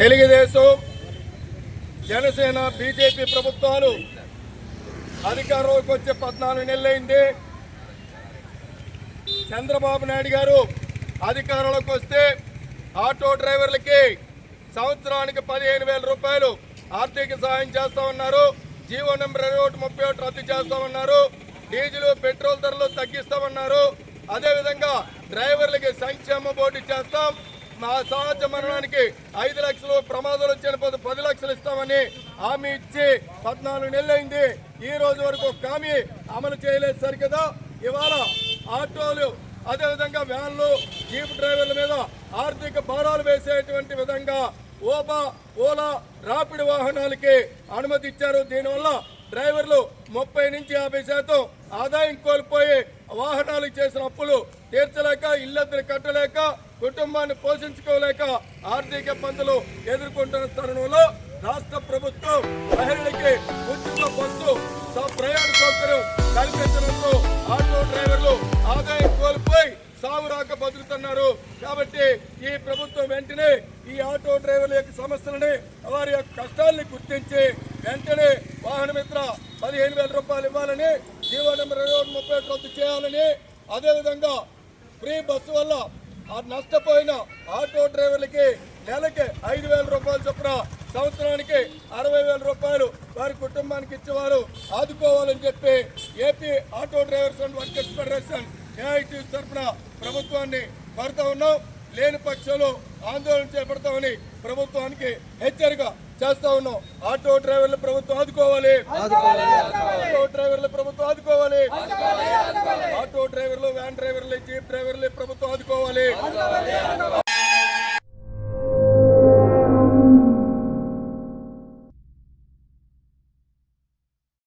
Telugu Desam Janasena BJP ప్రభుత్వాలు అధికారంలోకి వచ్చే పద్నాలుగు నెలలైంది. చంద్రబాబు నాయుడు గారు అధికారంలోకి వస్తే ఆటో డ్రైవర్లకి సంవత్సరానికి పదిహేను వేల రూపాయలు ఆర్థిక సహాయం చేస్తా ఉన్నారు. జీవో నెంబర్ ఇరవై ఒకటి ముప్పై ఒకటి రద్దు చేస్తా ఉన్నారు. డీజిల్ పెట్రోల్ ధరలు తగ్గిస్తామన్నారు అదేవిధంగా డ్రైవర్లకి సంక్షేమ బోర్డు చేస్తాం సహజ మరణానికి ఐదు లక్షలు ప్రమాదాలు చనిపోతే పది లక్షలు ఇస్తామని హామీ ఇచ్చి పద్నాలుగు నెలలైంది. ఈ రోజు వరకు ఒక హామీ అమలు చేయలేదు సరికదా? ఇవాళ ఆటోలు అదేవిధంగా వ్యాన్లు జీప్ డ్రైవర్ల మీద ఆర్థిక భారాలు వేసేటువంటి విధంగా ఓబా ఓలా రాపిడ్ వాహనాలకి అనుమతి ఇచ్చారు. దీనివల్ల డ్రైవర్లు ముప్పై నుంచి యాభై శాతం ఆదాయం కోల్పోయి వాహనాలకు చేసిన అప్పులు తీర్చలేక ఇల్లద్దరు కట్టలేక కుటుంబాన్ని పోషించుకోలేక ఆర్థిక ఇబ్బందులు ఎదుర్కొంటున్న తరుణంలో రాష్ట్ర ప్రభుత్వం మహిళలకి ఉచిత బస్సు ప్రయాణ సౌకర్యం కల్పించడంతో ఆటో డ్రైవర్లు ఆదాయం కోల్పోయి సాగు రాక బతుకుతున్నారు. కాబట్టి ఈ ప్రభుత్వం వెంటనే ఈ ఆటో డ్రైవర్ల యొక్క సమస్యలని వారి యొక్క కష్టాల్ని గుర్తించి వెంటనే వాహన మిత్ర పదిహేను వేల రూపాయలు ఇవ్వాలని జీవో నెంబర్ ఇరవై ముప్పై రద్దు చేయాలని అదేవిధంగా ఫ్రీ బస్సు వల్ల ఆ నష్టపోయిన ఆటో డ్రైవర్లకి నెలకి ఐదు వేల రూపాయలు చొప్పున సంవత్సరానికి అరవై వేల రూపాయలు వారి కుటుంబానికి ఇచ్చేవారు ఆదుకోవాలని చెప్పి AP auto drivers and workers federation AIT తరఫున ప్రభుత్వాన్ని కోరుతా ఉన్నాం. లేని పక్షంలో ఆందోళన చేపడతామని ప్రభుత్వానికి హెచ్చరిక చేస్తా ఉన్నాం. ఆటో డ్రైవర్లు ప్రభుత్వం ఆదుకోవాలి ఆటో డ్రైవర్ల ప్రభుత్వం ఆదుకోవాలి ఆటో డ్రైవర్లు వ్యాన్ డ్రైవర్లు జీప్ డ్రైవర్లు ప్రభుత్వం ఆదుకోవాలి.